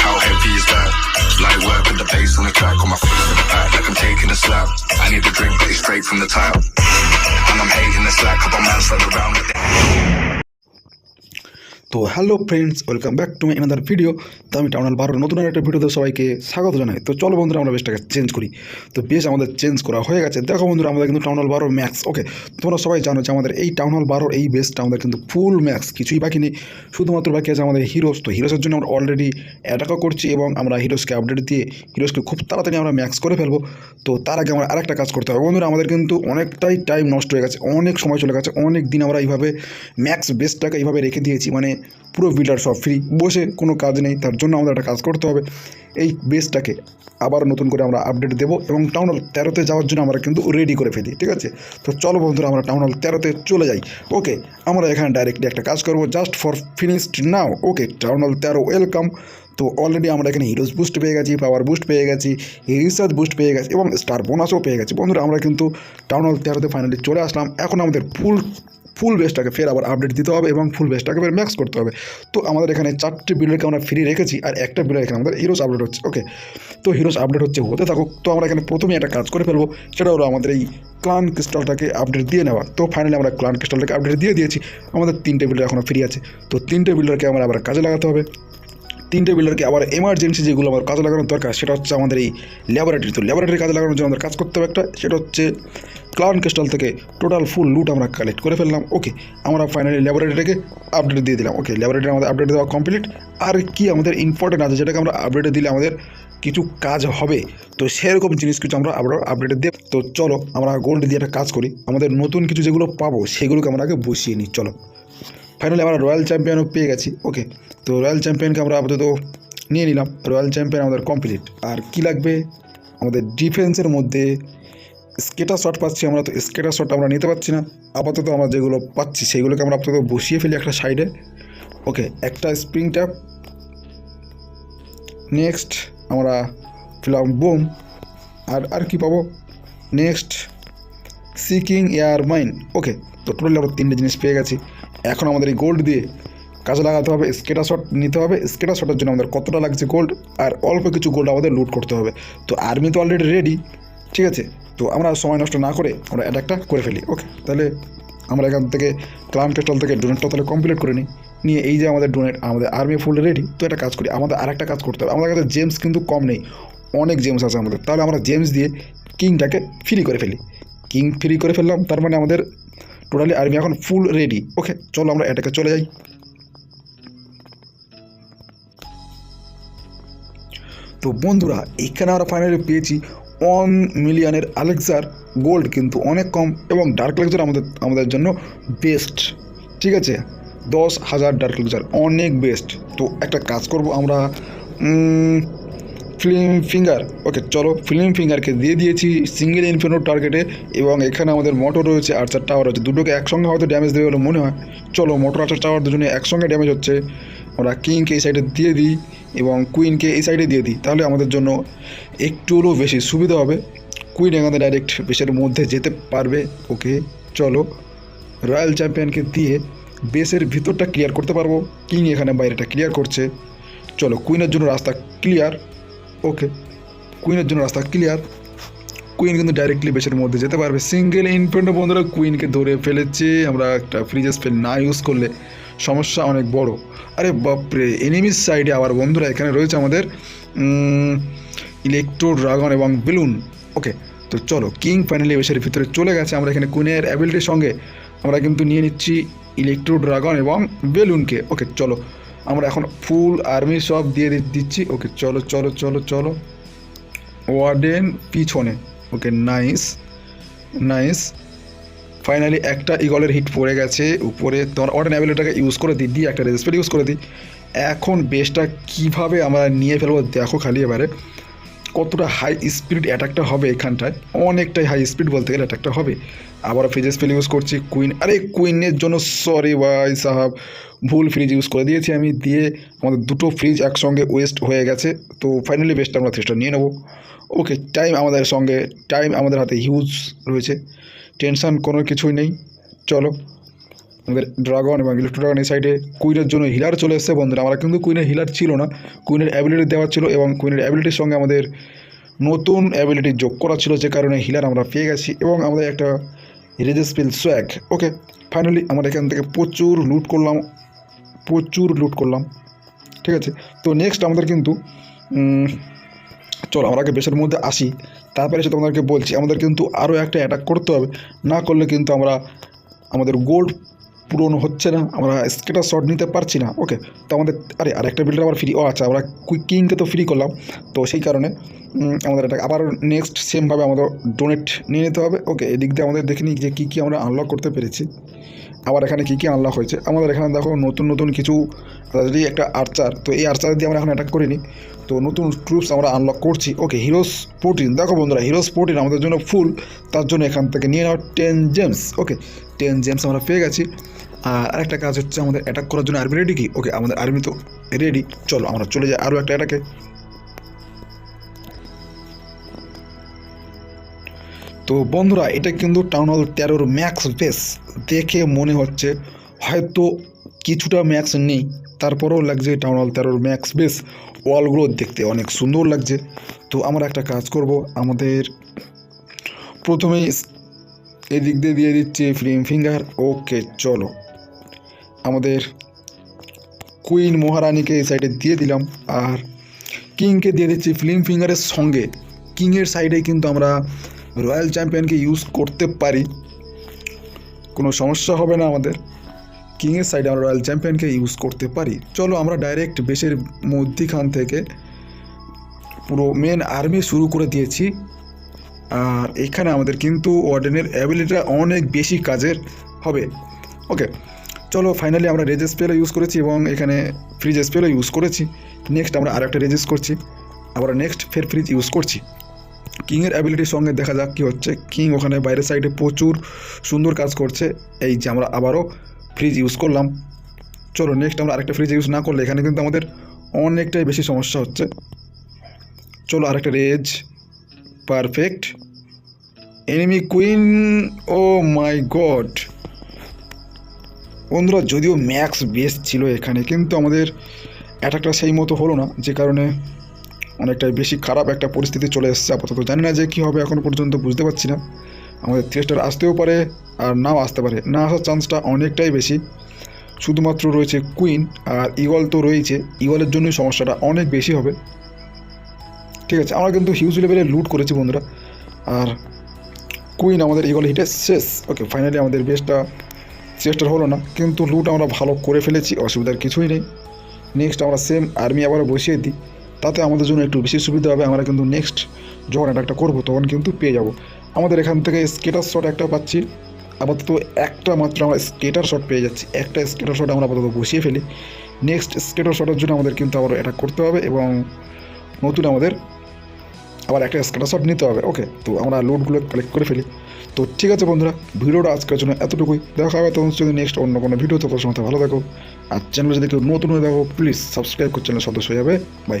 How heavy is that? Light work with the bass on the track, on my feet to the back, like I'm taking a slap. I need a drink, but it's straight from the tap. And I'm hating the slack, couple man run around with the তো hello friends welcome back to my another video তো আমি টাউনাল বারোর নতুন আর একটা ভিডিওতে সবাইকে স্বাগত জানাই। তো চলো বন্ধুরা, আমরা বেশটাকে চেঞ্জ করি। তো বেশ আমাদের চেঞ্জ করা হয়ে গেছে। দেখো বন্ধুরা, আমাদের কিন্তু টাউনাল বারো ম্যাক্স ওকে তোমরা সবাই জানো যে আমাদের এই টাউনাল বারোর এই বেসটা আমাদের কিন্তু ফুল ম্যাক্স কিছুই বাকি নেই। শুধুমাত্র বাকি আছে আমাদের হিরোস তো হিরোসের জন্য আমরা অলরেডি অ্যাটাকও করছি এবং আমরা হিরোসকে আপডেট দিয়ে হিরোসকে খুব তাড়াতাড়ি আমরা ম্যাক্স করে ফেলব। তো তার আগে আমরা আরেকটা কাজ করতে হবে। বন্ধুরা, আমাদের কিন্তু অনেকটাই টাইম নষ্ট হয়ে গেছে। অনেক সময় চলে গেছে। অনেক দিন আমরা এইভাবে ম্যাক্স বেসটাকে এইভাবে রেখে দিয়েছি। মানে পুরো বিল্ডার সব ফ্রি বসে কোনো কাজ নেই, তার জন্য আমাদের একটা কাজ করতে হবে। এই বেসটাকে আবার নতুন করে আমরা আপডেট দেবো এবং টাউন হল তেরোতে যাওয়ার জন্য আমরা কিন্তু রেডি করে ফেলি, ঠিক আছে? তো চলো বন্ধুরা, আমরা টাউন হল তেরোতে চলে যাই। ওকে আমরা এখানে ডাইরেক্টলি একটা কাজ করব just for finished now okay town hall তেরো ওয়েলকাম তো অলরেডি আমরা এখানে হিরোজ বুস্ট পেয়ে গেছি পাওয়ার বুস্ট পেয়ে গেছি রিসার্চ বুস্ট পেয়ে গেছি এবং স্টার বোনাসও পেয়ে গেছি। বন্ধুরা, আমরা কিন্তু টাউন হল তেরোতে ফাইনালি চলে আসলাম। এখন আমাদের ফুল ফুল বেসটাকে ফের আবার আপডেট দিতে হবে এবং ফুল বেসটাকে ফের ম্যাক্স করতে হবে। তো আমাদের এখানে চারটি বিল্ডারকে আমরা ফ্রি রেখেছি আর একটা বিল্ডার এখানে আমাদের হিরোজ আপডেট হচ্ছে ওকে তো হিরোজ আপডেট হচ্ছে হতে থাকুক, তো আমরা এখানে প্রথমে একটা কাজ করে ফেলব, সেটা হলো আমাদের এই ক্লান ক্রিস্টালটাকে আপডেট দিয়ে নেওয়া। তো ফাইনালি আমরা ক্লান ক্রিস্টালটাকে আপডেট দিয়ে দিয়েছি, আমাদের তিনটে বিল্ডার এখনও ফ্রি আছে। তো তিনটে বিল্ডারকে আমরা আবার কাজে লাগাতে হবে। তিনটে বিল্ডারকে আবার এমার্জেন্সি যেগুলো আমার কাজে লাগানোর দরকার, সেটা হচ্ছে আমাদের এই ল্যাবরেটরি তো ল্যাবরেটরি কাজে লাগানোর জন্য আমাদের কাজ করতে হবে একটা, সেটা হচ্ছে ক্লাউন ক্রিস্টাল থেকে টোটাল ফুল লুট আমরা কালেক্ট করে ফেললাম। ওকে আমরা ফাইনালি ল্যাবরেটরিটাকে আপডেট দিয়ে দিলাম। ওকে ল্যাবরেটরি আমাদের আপডেট দেওয়া কমপ্লিট আর কি আমাদের ইম্পর্টেন্ট আছে যেটাকে আমরা আপডেটে দিলে আমাদের কিছু কাজ হবে। তো সেরকম জিনিস কিছু আমরা আবার আপডেটে দেব তো চলো আমরা গোল্ড দিয়ে একটা কাজ করি। আমাদের নতুন কিছু যেগুলো পাবো, সেগুলোকে আমরা আগে বসিয়ে নিই। চলো। ফাইনালি আমরা রয়্যাল চ্যাম্পিয়নও পেয়ে গেছি। ওকে তো রয়্যাল চ্যাম্পিয়নকে আমরা আপাতত নিয়ে নিলাম। রয়্যাল চ্যাম্পিয়ন আমাদের কমপ্লিট আর কি লাগবে? আমাদের ডিফেন্সের মধ্যে স্কেটার শট পাচ্ছি আমরা, তো স্কেটার শট আমরা নিতে পারছি না। আপাতত আমরা যেগুলো পাচ্ছি, সেগুলোকে আমরা আপাতত বসিয়ে ফেলি একটা সাইডে ওকে একটা স্প্রিং ট্যাপ নেক্সট আমরা ফিলাম বোম। আর আর কি পাবো? Next seeking air mine okay তো টোটালি আমরা তিনটে জিনিস পেয়ে গেছি। এখন আমাদের এই গোল্ড দিয়ে কাজে লাগাতে হবে স্কেটার শট নিতে হবে। স্কেটার শটের জন্য আমাদের কতটা লাগছে গোল্ড আর অল্প কিছু গোল্ড আমাদের লুট করতে হবে। তো আর্মি তো অলরেডি রেডি ঠিক আছে? তো আমরা সময় নষ্ট না করে আমরা অ্যাটাকটা করে ফেলি ওকে তাহলে আমরা এখান থেকে ক্লাম পেস্টল থেকে ডোনেটটা তাহলে কমপ্লিট করে নিই। নিয়ে এই যে আমাদের ডোনেট আমাদের আর্মি ফুল রেডি তো একটা কাজ করি, আমাদের আরেকটা কাজ করতে হবে। আমাদের কাছে জেমস কিন্তু কম নেই, অনেক জেমস আছে আমাদের। তাহলে আমরা জেমস দিয়ে কিংটাকে ফ্রি করে ফেলি। কিং ফ্রি করে ফেললাম, তার মানে আমাদের টোটালি আর্মি এখন ফুল রেডি ওকে চলো আমরা এটাকে চলে যাই। তো বন্ধুরা, এখানে আমরা ফাইনালি পেয়েছি ওয়ান মিলিয়নের আলেক্সার গোল্ড কিন্তু অনেক কম এবং ডার্ক লেকচার আমাদের আমাদের জন্য বেস্ট ঠিক আছে? দশ হাজার ডার্ক লেকচার অনেক বেস্ট তো একটা কাজ করব আমরা। ফিল্ম ফিঙ্গার ওকে চলো ফিল্ম ফিঙ্গারকে দিয়ে দিয়েছি সিঙ্গেল ইনফিনো টার্গেটে এবং এখানে আমাদের মোটর রয়েছে আর্চার টাওয়ার রয়েছে দুটোকে একসঙ্গে হয়তো ড্যামেজ দেবে বলে মনে হয়। চলো মোটর আর্চার টাওয়ার দুজনে একসঙ্গে ড্যামেজ হচ্ছে। আমরা কিংকে এই সাইডে দিয়ে দিই এবং কুইনকে এই সাইডে দিয়ে দিই। তাহলে আমাদের জন্য একটু হলেও বেশি সুবিধা হবে। কুইন এখানে ডাইরেক্ট বেসের মধ্যে যেতে পারবে। ওকে চলো রয়্যাল চ্যাম্পিয়নকে দিয়ে বেসের ভিতরটা ক্লিয়ার করতে পারব। কিং এখানে বাইরেটা ক্লিয়ার করছে। চলো কুইনের জন্য রাস্তা ক্লিয়ার ওকে কুইনের জন্য রাস্তা ক্লিয়ার কুইন কিন্তু ডাইরেক্টলি বেসের মধ্যে যেতে পারবে। সিঙ্গেল ইনফ্রেন্ট বন্ধুরা কুইনকে ধরে ফেলেছে। আমরা একটা ফ্রিজে স্পেল না ইউজ করলে সমস্যা অনেক বড়। আরে বাপরে এনিমির সাইডে আবার বন্ধুরা এখানে রয়েছে আমাদের ইলেকট্রো ড্রাগন এবং বেলুন ওকে তো চলো কিং ফাইনালি বেসের ভিতরে চলে গেছে। আমরা এখানে কুইনের অ্যাবিলিটির সঙ্গে আমরা কিন্তু নিয়ে নিচ্ছি ইলেকট্রো ড্রাগন এবং বেলুনকে ওকে চলো আমরা এখন ফুল আর্মি সব দিয়ে দিচ্ছি। ওকে চলো চলো চলো চলো। ওয়ার্ডেন পিছনে। ওকে নাইস নাইস ফাইনালি একটা ইগলের হিট পড়ে গেছে। উপরে তোমার অর্ডেন অ্যাবিলিটাকে ইউজ করে দিই দিই একটা রেজিস্টার ইউজ করে দিই এখন বেসটা কীভাবে আমরা নিয়ে ফেলব, দেখো খালি এবারে। কতটা হাই স্পিড অ্যাটাকটা হবে এখানটায়? অনেকটাই হাই স্পিড বলতে গেলে অ্যাটাকটা হবে। আবার ফ্রিজ স্পেল ইউজ করছি কুইন আরে কুইনের জন্য সরি ভাই সাহাব, ভুল ফ্রিজ ইউজ করে দিয়েছি আমি। দিয়ে আমাদের দুটো ফ্রিজ একসঙ্গে ওয়েস্ট হয়ে গেছে। তো ফাইনালি বেস্টটা আমরা থ্রিজটা নিয়ে নেব। ওকে টাইম আমাদের সঙ্গে টাইম আমাদের হাতে হিউজ রয়েছে। টেনশন কোনো কিছুই নেই। চলো। আমাদের ড্রাগন এবং ইলেকট্রো ড্রাগন এই সাইডে কুইনের জন্য হিলার চলে এসেছে বন্ধুরা। আমরা কিন্তু কুইনের হিলার ছিল না, কুইনের অ্যাবিলিটি দেওয়া ছিল এবং কুইনের অ্যাবিলিটির সঙ্গে আমাদের নতুন অ্যাবিলিটি যোগ করা ছিল যে কারণে হিলার আমরা পেয়ে গেছি এবং আমাদের একটা রেজেসপিল সোয়াগ ওকে ফাইনালি আমরা এখান থেকে প্রচুর লুট করলাম, প্রচুর লুট করলাম। ঠিক আছে? তো নেক্সট আমাদের কিন্তু চলো আমরা আগে বেশের মধ্যে আসি। তারপরে এসে তোমাদেরকে বলছি, আমাদের কিন্তু আরও একটা অ্যাটাক করতে হবে। না করলে কিন্তু আমরা আমাদের গোল্ড পূরণ হচ্ছে না, আমরা স্কেটার শট নিতে পারছি না ওকে তো আমাদের, আরে, আরেকটা বিল্ডার আবার ফ্রি ও আচ্ছা আমরা কুইক কিংকে তো ফ্রি করলাম, তো সেই কারণে আমাদের এটা আবার নেক্সট সেমভাবে আমাদের ডোনেট নিয়ে নিতে হবে ওকে এদিক দিয়ে আমাদের দেখে নিই যে কী কী আমরা আনলক করতে পেরেছি, আবার এখানে কী কী আনলক হয়েছে, আমাদের এখানে দেখো নতুন নতুন কিছু যদি একটা আর্চার তো এই আর্চার দিয়ে আমরা এখন অ্যাটাক করিনি, তো নতুন ট্রুপস আমরা আনলক করছি ওকে হিরোস প্রোটিন দেখো বন্ধুরা হিরোস প্রোটিন আমাদের জন্য ফুল তার জন্য এখান থেকে নিয়ে নাও ten gems okay ten gems আমরা পেয়ে গেছি। আর আরেকটা কাজ হচ্ছে আমাদের অ্যাটাক করার জন্য আর্মি রেডি কি? ওকে আমাদের আর্মি তো রেডি চলো, আমরা চলে যাই আরও একটা অ্যাটাকে তো বন্ধুরা, এটা কিন্তু টাউন হল তেরোর ম্যাক্স বেস দেখে মনে হচ্ছে হয়তো কিছুটা ম্যাক্স নেই। তারপরেও লাগছে টাউন হল তেরোর ম্যাক্স বেস ওয়ালগুলো দেখতে অনেক সুন্দর লাগছে। তো আমরা একটা কাজ করব। আমাদের প্রথমেই এদিক দিয়ে দিয়ে দিচ্ছি ফিল্ম ফিঙ্গার। ওকে, চলো। আমাদের কুইন মহারানীকে এই সাইডে দিয়ে দিলাম। আর কিংকে দিয়ে দিচ্ছি ফিল্ম ফিঙ্গারের সঙ্গে। কিংয়ের সাইডে কিন্তু আমরা রয়্যাল চ্যাম্পিয়নকে ইউজ করতে পারি। কোনো সমস্যা হবে না আমাদের। কিংয়ের সাইডে আমরা রয়্যাল চ্যাম্পিয়নকে ইউজ করতে পারি। চলো আমরা ডাইরেক্ট বেশের মধ্যিখান থেকে পুরো মেন আর্মি শুরু করে দিয়েছি। আর এখানে আমাদের কিন্তু ওয়ার্ডেনের অ্যাবিলিটিটা অনেক বেশি কাজের হবে। ওকে চলো ফাইনালি আমরা রেজেস স্পেলও ইউজ করেছি এবং এখানে ফ্রিজ স্পেলও ইউজ করেছি। নেক্সট আমরা আরেকটা রেজেস করছি। আবার নেক্সট ফের ফ্রিজ ইউজ করছি। কিংয়ের অ্যাবিলিটির সঙ্গে দেখা যাক কী হচ্ছে। কিং ওখানে বাইরের সাইডে প্রচুর সুন্দর কাজ করছে। এই যে আমরা আবারও ফ্রিজ ইউজ করলাম। চলো নেক্সট আমরা আরেকটা ফ্রিজ ইউজ না করলে এখানে কিন্তু আমাদের অনেকটাই বেশি সমস্যা হচ্ছে। চলো আরেকটা rage perfect enemy queen oh my god বন্ধুরা, যদিও ম্যাক্স বেস ছিল এখানে, কিন্তু আমাদের অ্যাটাকটা সেই মতো হলো না, যে কারণে অনেকটাই বেশি খারাপ একটা পরিস্থিতি চলে এসেছে। আপাতত জানি না যে কী হবে এখনও পর্যন্ত, বুঝতে পারছি না। আমাদের থ্রেস্টার আসতেও পারে আর নাও আসতে পারে। না আসার চান্সটা অনেকটাই বেশি। শুধুমাত্র রয়েছে কুইন আর ইগল তো রয়েছে ইগলের জন্যই সমস্যাটা অনেক বেশি হবে। ঠিক আছে, আমরা কিন্তু হিউজ লেভেলে লুট করেছি বন্ধুরা। আর কুইন আমাদের ইগল হিটে শেষ। ওকে ফাইনালি আমাদের বেশটা চেষ্টা হলো না, কিন্তু লুট আমরা ভালো করে ফেলেছি, অসুবিধার কিছুই নেই। নেক্সট আমরা সেম আর্মি আবারও বসিয়ে দিই, তাতে আমাদের জন্য একটু বেশি সুবিধা হবে। আমরা কিন্তু নেক্সট যখন অ্যাটাকটা করব, তখন কিন্তু পেয়ে যাব। আমাদের এখান থেকে স্কেটার শট একটা পাচ্ছি। আপাতত একটা মাত্র আমরা স্কেটার শট পেয়ে যাচ্ছি। একটা স্কেটার শট আমরা আপাতত বসিয়ে ফেলি। নেক্সট স্কেটার শটের জন্য আমাদের কিন্তু আবার অ্যাটাক করতে হবে এবং নতুন আমাদের আবার একটা স্ক্রিনশট শট নিতে হবে। ওকে তো আমরা লোডগুলো কালেক্ট করে ফেলি। তো ঠিক আছে বন্ধুরা, ভিডিওটা আজকের জন্য এতটুকুই। দেখা হবে তখন যদি নেক্সট অন্য কোনো ভিডিও তো। সময় ভালো থাকো। আর চ্যানেল যদি কেউ নতুন হয়ে দেখো প্লিজ সাবস্ক্রাইব করে চ্যানেল সদস্য হয়ে যাবে। বাই